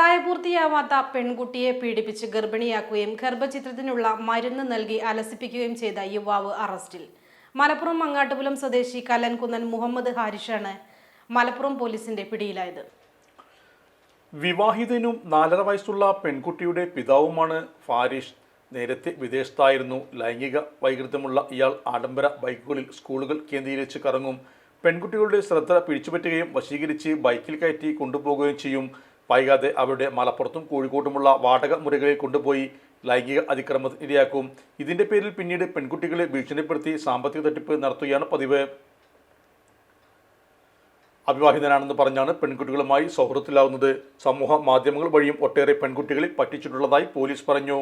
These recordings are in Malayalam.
പ്രായപൂർത്തിയാവാത്ത പെൺകുട്ടിയെ പീഡിപ്പിച്ച് ഗർഭിണിയാക്കുകയും ഗർഭചിത്രത്തിനുള്ള മരുന്ന് നൽകി അലസിപ്പിക്കുകയും ചെയ്ത യുവാവ് അറസ്റ്റിൽ. മലപ്പുറം മങ്ങാട്ടുപുലം സ്വദേശി കല്ലൻകുന്നൻ മുഹമ്മദ് ഹാരിഷാണ് മലപ്പുറം പോലീസിന്റെ പിടിയിലായത്. വിവാഹിതനും നാലര വയസ്സുള്ള പെൺകുട്ടിയുടെ പിതാവുമാണ് ഫാരിഷ്. നേരത്തെ വിദേശത്തായിരുന്നു. ലൈംഗിക വൈകൃതമുള്ള ഇയാൾ ആഡംബര ബൈക്കുകളിൽ സ്കൂളുകൾ കേന്ദ്രീകരിച്ച് കറങ്ങും. പെൺകുട്ടികളുടെ ശ്രദ്ധ പിടിച്ചുപറ്റുകയും വശീകരിച്ച് ബൈക്കിൽ കയറ്റി കൊണ്ടുപോകുകയും ചെയ്യും. വൈകാതെ അവരുടെ മലപ്പുറത്തും കോഴിക്കോട്ടുമുള്ള വാടക മുറികളിൽ കൊണ്ടുപോയി ലൈംഗിക അതിക്രമത്തിന് ഇരയാക്കും. ഇതിന്റെ പേരിൽ പിന്നീട് പെൺകുട്ടികളെ ഭീഷണിപ്പെടുത്തി സാമ്പത്തിക തട്ടിപ്പ് നടത്തുകയാണ് പതിവ്. അവിവാഹിതനാണെന്ന് പറഞ്ഞാണ് പെൺകുട്ടികളുമായി സൗഹൃദത്തിലാവുന്നത്. സമൂഹ മാധ്യമങ്ങൾ വഴിയും ഒട്ടേറെ പെൺകുട്ടികളെ പറ്റിച്ചിട്ടുള്ളതായി പോലീസ് പറഞ്ഞു.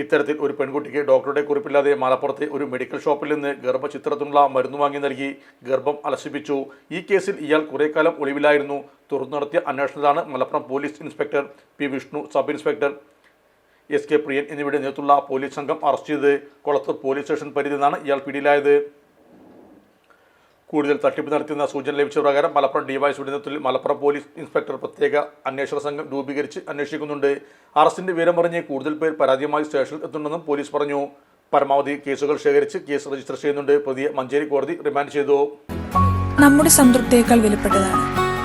ഇത്തരത്തിൽ ഒരു പെൺകുട്ടിക്ക് ഡോക്ടറുടെ കുറിപ്പില്ലാതെ മലപ്പുറത്തെ ഒരു മെഡിക്കൽ ഷോപ്പിൽ നിന്ന് ഗർഭചിത്രത്തിനുള്ള മരുന്ന് വാങ്ങി നൽകി ഗർഭം അലസിപ്പിച്ചു. ഈ കേസിൽ ഇയാൾ കുറേക്കാലം കാലം ഒളിവിലായിരുന്നു. തുറന്നു നടത്തിയ അന്വേഷണത്തിലാണ് Malappuram police inspector P Vishnu sub inspector S K Priyan എന്നിവരുടെ നേതൃത്വമുള്ള പോലീസ് സംഘം അറസ്റ്റ് ചെയ്ത് കൊളത്തൂർ പോലീസ് സ്റ്റേഷൻ പരിധിയിൽ നിന്നാണ് ഇയാൾ പിടിയിലായത്. കൂടുതൽ തട്ടിപ്പ് നടത്തിയെന്ന സൂചന ലഭിച്ച പ്രകാരം മലപ്പുറം ഡിവൈഎസ്പിയുടെ നേതൃത്വത്തിൽ മലപ്പുറം പോലീസ് ഇൻസ്പെക്ടർ പ്രത്യേക അന്വേഷണ സംഘം രൂപീകരിച്ച് അന്വേഷിക്കുന്നുണ്ട്. അറസ്റ്റിന്റെ പറഞ്ഞ് കൂടുതൽ പേർ പരാതിയുമായി സ്റ്റേഷനിൽ എത്തുന്നുണ്ടെന്നും പോലീസ് പറഞ്ഞു. പരമാവധി കേസുകൾ ശേഖരിച്ച് കേസ് രജിസ്റ്റർ ചെയ്യുന്നുണ്ട്. പ്രതിയെ മഞ്ചേരി കോടതി റിമാൻഡ് ചെയ്തു. നമ്മുടെ സംതൃപ്തിയേക്കാൾ വിലപ്പെട്ടതാണ്.